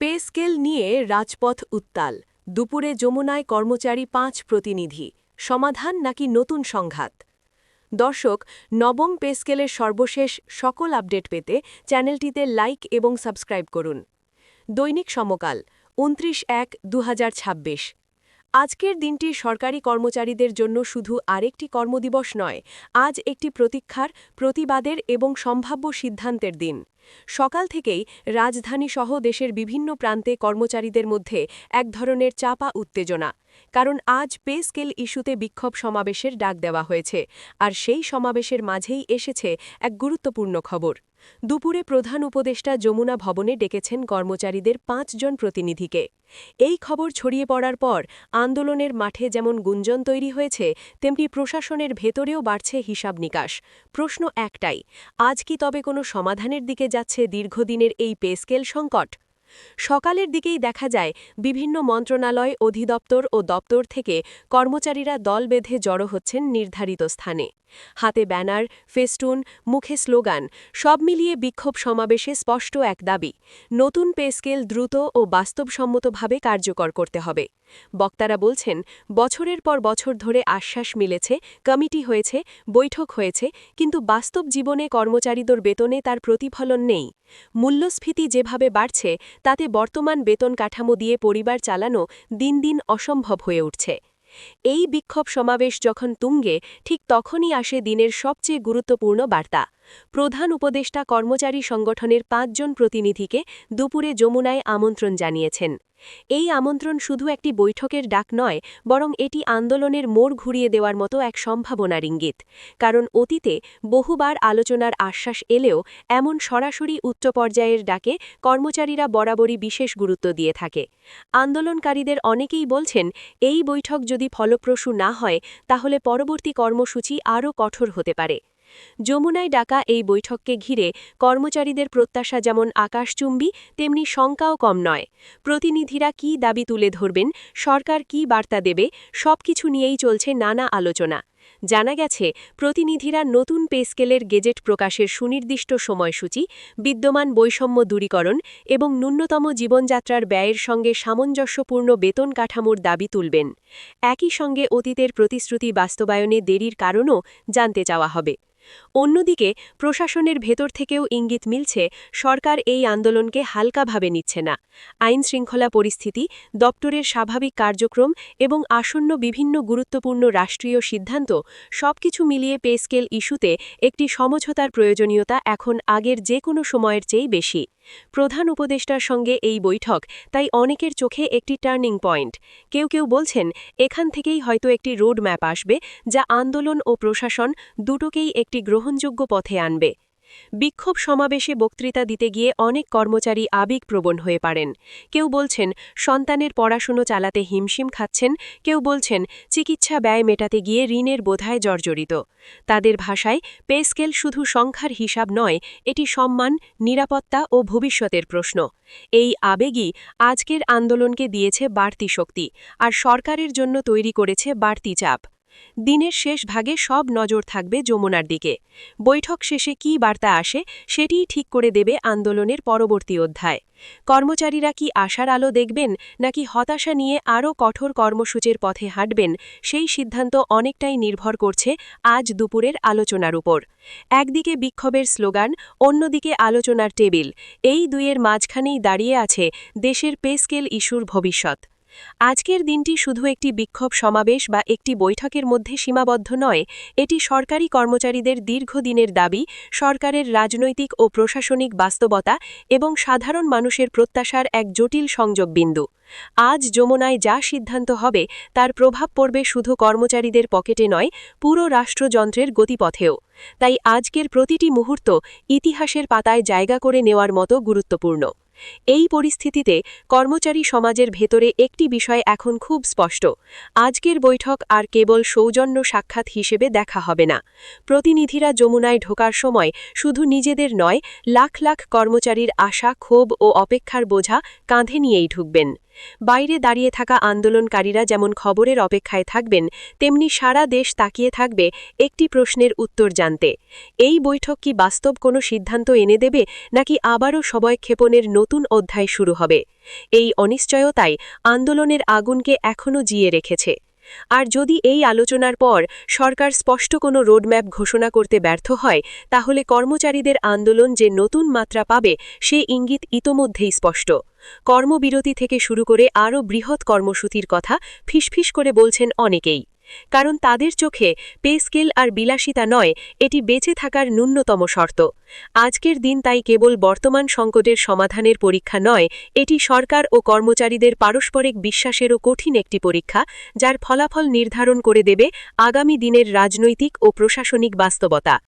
Pay scale নিয়ে রাজপথ উত্তাল, দুপুরে যমুনায় কর্মচারী পাঁচ প্রতিনিধি, সমাধান নাকি নতুন সংঘাত? দর্শক, নবম পে স্কেলের সর্বশেষ সকল আপডেট পেতে চ্যানেলটিতে লাইক এবং সাবস্ক্রাইব করুন। দৈনিক সমকাল, উনত্রিশ এক দু আজকের দিনটি সরকারি কর্মচারীদের জন্য শুধু আরেকটি কর্মদিবস নয়, আজ একটি প্রতীক্ষার, প্রতিবাদের এবং সম্ভাব্য সিদ্ধান্তের দিন। সকাল থেকেই রাজধানীসহ দেশের বিভিন্ন প্রান্তে কর্মচারীদের মধ্যে এক ধরনের চাপা উত্তেজনা, কারণ আজ পে স্কেল ইস্যুতে বিক্ষোভ সমাবেশের ডাক দেওয়া হয়েছে, আর সেই সমাবেশের মাঝেই এসেছে এক গুরুত্বপূর্ণ খবর। দুপুরে প্রধান উপদেষ্টা যমুনা ভবনে ডেকেছেন কর্মচারীদের পাঁচজন প্রতিনিধিকে। এই খবর ছড়িয়ে পড়ার পর আন্দোলনের মাঠে যেমন গুঞ্জন তৈরি হয়েছে, তেমনি প্রশাসনের ভেতরেও বাড়ছে হিসাব নিকাশ। প্রশ্ন একটাই, আজ কি তবে কোনো সমাধানের দিকে যাচ্ছে দীর্ঘদিনের এই পেস্কেল সংকট। সকালের দিকেই দেখা যায় বিভিন্ন মন্ত্রণালয়, অধিদপ্তর ও দপ্তর থেকে কর্মচারীরা দল বেঁধে জড়ো হচ্ছেন নির্ধারিত স্থানে। হাতে ব্যানার, ফেস্টুন, মুখে স্লোগান, সব মিলিয়ে বিক্ষোভ সমাবেশে স্পষ্ট এক দাবি, নতুন পে স্কেল দ্রুত ও বাস্তবসম্মতভাবে কার্যকর করতে হবে। বক্তারা বলছেন, বছরের পর বছর ধরে আশ্বাস মিলেছে, কমিটি হয়েছে, বৈঠক হয়েছে, কিন্তু বাস্তব জীবনে কর্মচারীদের বেতনে তার প্রতিফলন নেই। মূল্যস্ফীতি যেভাবে বাড়ছে তাতে বর্তমান বেতন কাঠামো দিয়ে পরিবার চালানো দিন দিন অসম্ভব হয়ে উঠছে। এই বিক্ষোভ সমাবেশ যখন তুঙ্গে, ঠিক তখনই আসে দিনের সবচেয়ে গুরুত্বপূর্ণ বার্তা। প্রধান উপদেষ্টা কর্মচারী সংগঠনের পাঁচজন প্রতিনিধিকে দুপুরে যমুনায় আমন্ত্রণ জানিয়েছেন। এই আমন্ত্রণ শুধু একটি বৈঠকের ডাক নয়, বরং এটি আন্দোলনের মোড় ঘুরিয়ে দেওয়ার মতো এক সম্ভাবনার ইঙ্গিত। কারণ অতীতে বহুবার আলোচনার আশ্বাস এলেও এমন সরাসরি উচ্চ পর্যায়ের ডাকে কর্মচারীরা বরাবরই বিশেষ গুরুত্ব দিয়ে থাকে। আন্দোলনকারীদের অনেকেই বলছেন, এই বৈঠক যদি ফলপ্রসূ না হয়, তাহলে পরবর্তী কর্মসূচি আরও কঠোর হতে পারে। যমুনায় ডাকা এই বৈঠককে ঘিরে কর্মচারীদের প্রত্যাশা যেমন আকাশচুম্বী, তেমনি শঙ্কাও কম নয়। প্রতিনিধিরা কি দাবি তুলে ধরবেন, সরকার কি বার্তা দেবে সব কিছু নিয়েই চলছে নানা আলোচনা। জানা গেছে, প্রতিনিধিরা নতুন পে স্কেলের গেজেট প্রকাশের সুনির্দিষ্ট সময়সূচি, বিদ্যমান বৈষম্য দূরীকরণ এবং ন্যূনতম জীবনযাত্রার ব্যয়ের সঙ্গে সামঞ্জস্যপূর্ণ বেতন কাঠামোর দাবি তুলবেন। একই সঙ্গে অতীতের প্রতিশ্রুতি বাস্তবায়নে দেরির কারণও জানতে চাওয়া হবে। অন্যদিকে, প্রশাসনের ভেতর থেকেও ইঙ্গিত মিলছে, সরকার এই আন্দোলনকে হালকাভাবে নিচ্ছে না। আইন শৃঙ্খলা পরিস্থিতি, দপ্তরের স্বাভাবিক কার্যক্রম এবং আসন্ন বিভিন্ন গুরুত্বপূর্ণ রাষ্ট্রীয় সিদ্ধান্ত সবকিছু মিলিয়ে পেস্কেল ইস্যুতে একটি সমঝোতার প্রয়োজনীয়তা এখন আগের যে কোনো সময়ের চেয়ে বেশি। প্রধান উপদেষ্টার সঙ্গে এই বৈঠক, তাই অনেকের চোখে একটি টার্নিং পয়েন্ট। কেউ কেউ বলছেন, এখান থেকেই হয়তো একটি রোড ম্যাপ আসবে, যা আন্দোলন ও প্রশাসন দুটোকেই একটি গ্রহণযোগ্য পথে আনবে। বিক্ষোভ সমাবেশে বক্তৃতা দিতে গিয়ে অনেক কর্মচারী আবেগপ্রবণ হয়ে পারেন কেউ বলছেন, সন্তানের পড়াশুনো চালাতে হিমশিম খাচ্ছেন, কেউ বলছেন, চিকিৎসা ব্যয় মেটাতে গিয়ে ঋণের বোধায় জর্জরিত। তাদের ভাষায়, পে স্কেল শুধু সংখ্যার হিসাব নয়, এটি সম্মান, নিরাপত্তা ও ভবিষ্যতের প্রশ্ন। এই আবেগই আজকের আন্দোলনকে দিয়েছে বাড়তি শক্তি, আর সরকারের জন্য তৈরি করেছে বাড়তি চাপ। দিনের শেষ ভাগে সব নজর থাকবে যমুনার দিকে। বৈঠক শেষে কি বার্তা আসে সেটিই ঠিক করে দেবে আন্দোলনের পরবর্তী অধ্যায়। কর্মচারীরা কি আশার আলো দেখবেন, নাকি হতাশা নিয়ে আরও কঠোর কর্মসূচির পথে হাঁটবেন, সেই সিদ্ধান্ত অনেকটাই নির্ভর করছে আজ দুপুরের আলোচনার উপর। একদিকে বিক্ষোভের স্লোগান, অন্যদিকে আলোচনার টেবিল। এই দুইয়ের মাঝখানেই দাঁড়িয়ে আছে দেশের পেস্কেল ইস্যুর ভবিষ্যৎ। আজকের দিনটি শুধু একটি বিক্ষোভ সমাবেশ বা একটি বৈঠকের মধ্যে সীমাবদ্ধ নয়, এটি সরকারি কর্মচারীদের দীর্ঘদিনের দাবি, সরকারের রাজনৈতিক ও প্রশাসনিক বাস্তবতা এবং সাধারণ মানুষের প্রত্যাশার এক জটিল সংযোগবিন্দু। আজ যমুনায় যা সিদ্ধান্ত হবে, তার প্রভাব পড়বে শুধু কর্মচারীদের পকেটে নয়, পুরো রাষ্ট্রযন্ত্রের গতিপথেও। তাই আজকের প্রতিটি মুহূর্ত ইতিহাসের পাতায় জায়গা করে নেওয়ার মতো গুরুত্বপূর্ণ। এই পরিস্থিতিতে কর্মচারী সমাজের ভেতরে একটি বিষয় এখন খুব স্পষ্ট। আজকের বৈঠক আর কেবল সৌজন্য সাক্ষাৎ হিসেবে দেখা হবে না। প্রতিনিধিরা যমুনায় ঢোকার সময় শুধু নিজেদের নয়, লাখ লাখ কর্মচারীর আশা, ক্ষোভ ও অপেক্ষার বোঝা কাঁধে নিয়েই ঢুকবেন। বাইরে দাঁড়িয়ে থাকা আন্দোলনকারীরা যেমন খবরের অপেক্ষায় থাকবেন, তেমনি সারা দেশ তাকিয়ে থাকবে একটি প্রশ্নের উত্তর জানতে। এই বৈঠক কি বাস্তব কোনো সিদ্ধান্ত এনে দেবে, নাকি আবারও ক্ষেপণের নতুন অধ্যায় শুরু হবে? এই অনিশ্চয়তাই আন্দোলনের আগুনকে এখনও জিয়ে রেখেছে। আর যদি এই আলোচনার পর সরকার স্পষ্ট কোনো রোডম্যাপ ঘোষণা করতে ব্যর্থ হয়, তাহলে কর্মচারীদের আন্দোলন যে নতুন মাত্রা পাবে, সে ইঙ্গিত ইতোমধ্যেই স্পষ্ট। কর্মবিরতি থেকে শুরু করে আরও বৃহৎ কর্মসূচির কথা ফিসফিস করে বলছেন অনেকেই। কারণ তাদের চোখে পে স্কেল আর বিলাসিতা নয়, এটি বেঁচে থাকার ন্যূনতম শর্ত। আজকের দিন তাই কেবল বর্তমান সংকটের সমাধানের পরীক্ষা নয়, এটি সরকার ও কর্মচারীদের পারস্পরিক বিশ্বাসেরও কঠিন একটি পরীক্ষা, যার ফলাফল নির্ধারণ করে দেবে আগামী দিনের রাজনৈতিক ও প্রশাসনিক বাস্তবতা।